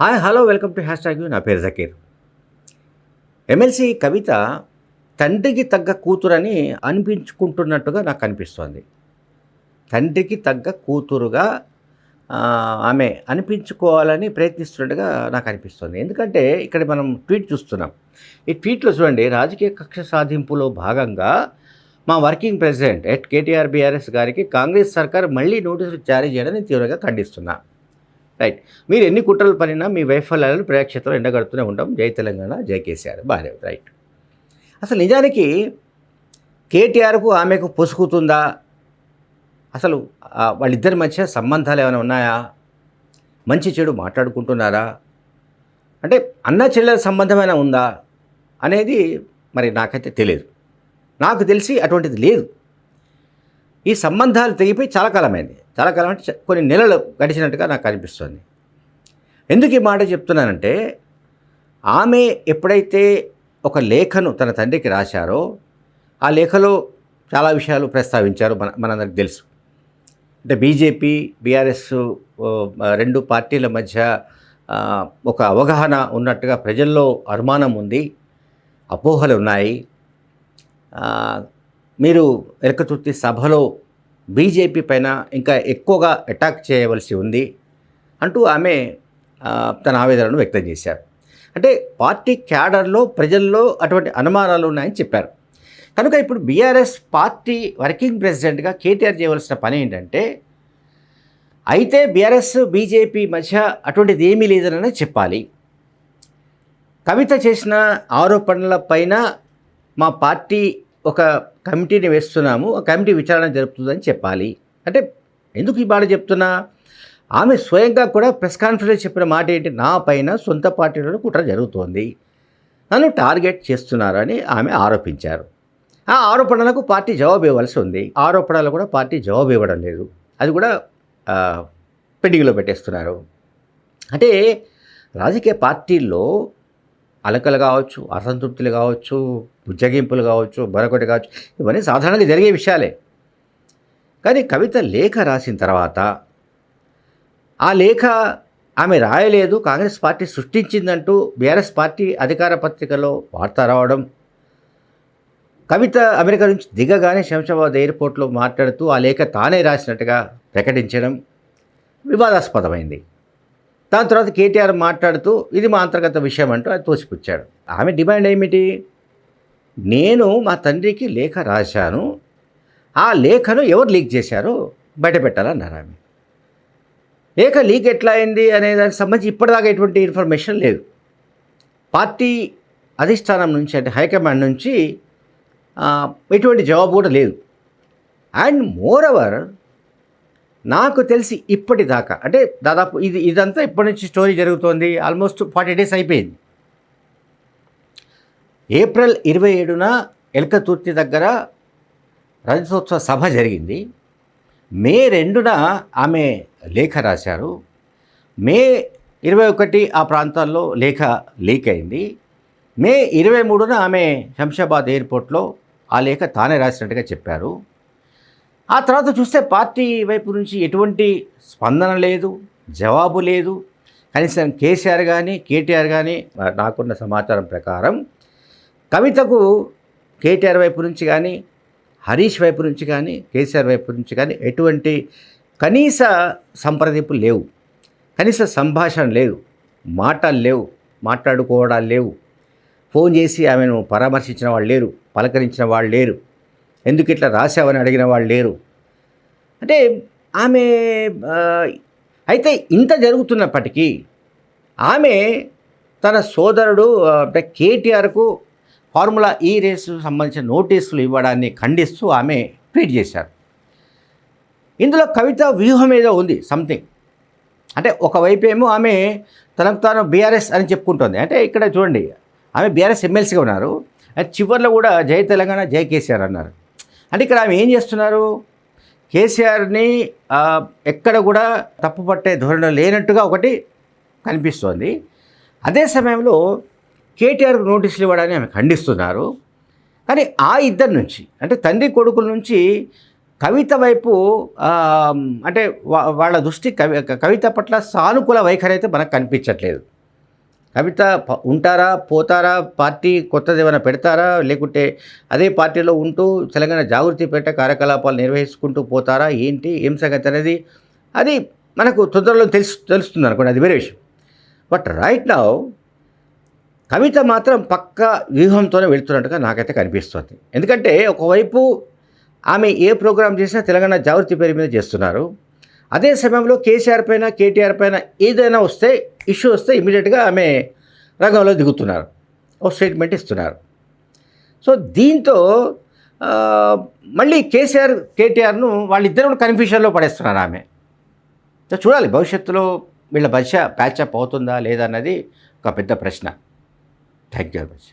Hi hello welcome to hashtag నా పేరు Zakir. MLC కవిత తండ్రికి తగ్గ కూతురని అనిపించుకుంటున్నట్టుగా నాకు అనిపిస్తోంది. తండ్రికి తగ్గ కూతురుగా ఆమె అనిపించుకోవాలని ప్రయత్నిస్తున్నట్టుగా నాకు అనిపిస్తుంది. ఎందుకంటే ఇక్కడ మనం ట్వీట్ చూస్తున్నాం. ఈ ట్వీట్లో చూడండి రాజకీయ కక్ష సాధింపులో భాగంగా మా working president at KTR BRS గారికి కాంగ్రెస్ సర్కార్ మళ్ళీ నోటీసులు జారీ చేయడాన్ని తీవ్రంగా ఖండిస్తున్నా. రైట్ మీరు ఎన్ని కుట్రలు పనినా మీ వైఫల్యాలను ప్రేక్షకులు ఎండగడుతూనే ఉంటాం. జై తెలంగాణ జై కేసీఆర్ బాగా రైట్ అసలు నిజానికి కేటీఆర్కు ఆమెకు పొసుకుతుందా? అసలు వాళ్ళిద్దరి మధ్య సంబంధాలు ఏమైనా ఉన్నాయా? మంచి చెడు మాట్లాడుకుంటున్నారా? అంటే అన్న చెల్లెల సంబంధమైనా ఉందా? అనేది మరి నాకైతే తెలియదు. నాకు తెలిసి అటువంటిది లేదు. ఈ సంబంధాలు తెగిపోయి చాలా కాలమైంది. చాలా కాలం అంటే కొన్ని నెలలు గడిచినట్టుగా నాకు అనిపిస్తుంది. ఎందుకు ఈ మాట చెప్తున్నానంటే ఆమె ఎప్పుడైతే ఒక లేఖను తన తండ్రికి రాశారో ఆ లేఖలో చాలా విషయాలు ప్రస్తావించారు మన మనందరికి తెలుసు. అంటే బీజేపీ బీఆర్ఎస్ రెండు పార్టీల మధ్య ఒక అవగాహన ఉన్నట్టుగా ప్రజల్లో అనుమానం ఉంది అపోహలు ఉన్నాయి. మీరు ఎలకతుర్తి సభలో బీజేపీ పైన ఇంకా ఎక్కువగా అటాక్ చేయవలసి ఉంది అంటూ ఆమె తన ఆవేదనను వ్యక్తం చేశారు. అంటే పార్టీ క్యాడర్లో ప్రజల్లో అటువంటి అనుమానాలు ఉన్నాయని చెప్పారు. కనుక ఇప్పుడు బీఆర్ఎస్ పార్టీ వర్కింగ్ ప్రెసిడెంట్గా కేటీఆర్ చేయవలసిన పని ఏంటంటే అయితే బీఆర్ఎస్ బీజేపీ మధ్య అటువంటిది ఏమీ లేదనని చెప్పాలి. కవిత చేసిన ఆరోపణల పైన మా పార్టీ ఒక కమిటీని వేస్తున్నాము ఆ కమిటీ విచారణ జరుపుతుందని చెప్పాలి. అంటే ఎందుకు ఈ మాట చెప్తున్నా? ఆమె స్వయంగా కూడా ప్రెస్ కాన్ఫరెన్స్ చెప్పిన మాట ఏంటి? నా పైన సొంత పార్టీలో కుట్ర జరుగుతోంది. నన్ను టార్గెట్ చేస్తున్నారని ఆమె ఆరోపించారు. ఆ ఆరోపణలకు పార్టీ జవాబు ఇవ్వాల్సి ఉంది. ఆరోపణలు కూడా పార్టీ జవాబు ఇవ్వడం లేదు. అది కూడా పెండింగ్లో పెట్టేస్తున్నారు. అంటే రాజకీయ పార్టీల్లో అలకలు కావచ్చు అసంతృప్తులు కావచ్చు ఉజ్జగింపులు కావచ్చు మరొకటి కావచ్చు ఇవన్నీ సాధారణంగా జరిగే విషయాలే. కానీ కవిత లేఖ రాసిన తర్వాత ఆ లేఖ ఆమె రాయలేదు కాంగ్రెస్ పార్టీ సృష్టించిందంటూ బీఆర్ఎస్ పార్టీ అధికార పత్రికలో వార్త రావడం కవిత అమెరికా నుంచి దిగగానే శంషాబాద్ ఎయిర్పోర్ట్లో మాట్లాడుతూ ఆ లేఖ తానే రాసినట్టుగా ప్రకటించడం వివాదాస్పదమైంది. దాని తర్వాత కేటీఆర్ మాట్లాడుతూ ఇది మా అంతర్గత విషయం అంటూ అది తోసిపుచ్చాడు. ఆమె డిమాండ్ ఏమిటి? నేను మా తండ్రికి లేఖ రాశాను. ఆ లేఖను ఎవరు లీక్ చేశారో బయటపెట్టాలన్నారు ఆమె. లేఖ లీక్ ఎట్లా అయింది అనే దానికి సంబంధించి ఇప్పటిదాకా ఎటువంటి ఇన్ఫర్మేషన్ లేదు. పార్టీ అధిష్టానం నుంచి అంటే హైకమాండ్ నుంచి ఎటువంటి జవాబు కూడా లేదు. అండ్ మోర్ అవర్ నాకు తెలిసి ఇప్పటిదాకా అంటే దాదాపు ఇది ఇదంతా ఇప్పటి నుంచి స్టోరీ జరుగుతోంది ఆల్మోస్ట్ ఫార్టీ డేస్ అయిపోయింది. ఏప్రిల్ ఇరవై ఏడున ఎల్కతుర్తి దగ్గర రజతోత్సవ సభ జరిగింది. మే రెండున ఆమె లేఖ రాశారు. మే ఇరవై ఒకటి ఆ ప్రాంతాల్లో లేఖ లీక్ అయింది. మే ఇరవై మూడున ఆమె శంషాబాద్ ఎయిర్పోర్ట్లో ఆ లేఖ తానే రాసినట్టుగా చెప్పారు. ఆ తర్వాత చూస్తే పార్టీ వైపు నుంచి ఎటువంటి స్పందన లేదు జవాబు లేదు. కనీసం కేసీఆర్ కానీ కేటీఆర్ కానీ నాకున్న సమాచారం ప్రకారం కవితకు కేటీఆర్ వైపు నుంచి కానీ హరీష్ వైపు నుంచి కానీ కేసీఆర్ వైపు నుంచి కానీ ఎటువంటి కనీస సంప్రదింపులు లేవు. కనీస సంభాషణ లేదు మాటలు లేవు. మాట్లాడుకోవడాలు లేవు. ఫోన్ చేసి ఆమెను పరామర్శించిన వాళ్ళు లేరు. పలకరించిన వాళ్ళు లేరు. ఎందుకు ఇట్లా రాసావని అడిగిన వాళ్ళు లేరు. అంటే ఆమె అయితే ఇంత జరుగుతున్నప్పటికీ ఆమె తన సోదరుడు అంటే కేటీఆర్కు ఫార్ములా ఈ రేసు సంబంధించిన నోటీసులు ఇవ్వడాన్ని ఖండిస్తూ ఆమె ట్వీట్ చేశారు. ఇందులో కవిత వ్యూహం ఏదో ఉంది సంథింగ్ అంటే ఒకవైపు ఏమో ఆమె తనకు తాను బీఆర్ఎస్ అని చెప్పుకుంటుంది. అంటే ఇక్కడ చూడండి ఆమె బీఆర్ఎస్ ఎమ్మెల్సీగా ఉన్నారు. అది చివరిలో కూడా జై తెలంగాణ జై కేసీఆర్ అన్నారు. అంటే ఇక్కడ ఆమె ఏం చేస్తున్నారు? కేసీఆర్ని ఎక్కడ కూడా తప్పుపట్టే ధోరణి లేనట్టుగా ఒకటి కనిపిస్తోంది. అదే సమయంలో కేటీఆర్కు నోటీసులు ఇవ్వడాన్ని ఆమె ఖండిస్తున్నారు. కానీ ఆ ఇద్దరి నుంచి అంటే తండ్రి కొడుకుల నుంచి కవిత వైపు అంటే వాళ్ళ దృష్టి కవి కవిత పట్ల సానుకూల వైఖరి అయితే మనకు కనిపించట్లేదు. కవిత ప- ఉంటారా పోతారా పార్టీ కొత్తది ఏమైనా పెడతారా? లేకుంటే అదే పార్టీలో ఉంటూ తెలంగాణ జాగృతి పెట్ట కార్యకలాపాలు నిర్వహించుకుంటూ పోతారా? ఏంటి? ఏం సంగతి అనేది అది మనకు తొందరలో తెలుసు తెలుస్తుంది అనుకోండి. అది వేరే విషయం. బట్ రైట్ నౌ కవిత మాత్రం పక్క వ్యూహంతోనే వెళ్తున్నట్టుగా నాకైతే కనిపిస్తుంది. ఎందుకంటే ఒకవైపు ఆమె ఏ ప్రోగ్రాం చేసినా తెలంగాణ జాగృతి పేరు మీద చేస్తున్నారు. అదే సమయంలో కేసీఆర్ పైన కేటీఆర్ పైన ఏదైనా వస్తే ఇష్యూ వస్తే ఇమీడియట్గా ఆమె రంగంలో దిగుతున్నారు. ఓ స్టేట్మెంట్ ఇస్తున్నారు. సో దీంతో మళ్ళీ కేసీఆర్ కేటీఆర్ను వాళ్ళిద్దరు కూడా కన్ఫ్యూషన్లో పడేస్తున్నారు ఆమె. చూడాలి భవిష్యత్తులో వీళ్ళ బష ప్యాచప్ అవుతుందా లేదా అన్నది ఒక పెద్ద ప్రశ్న. Thank you very much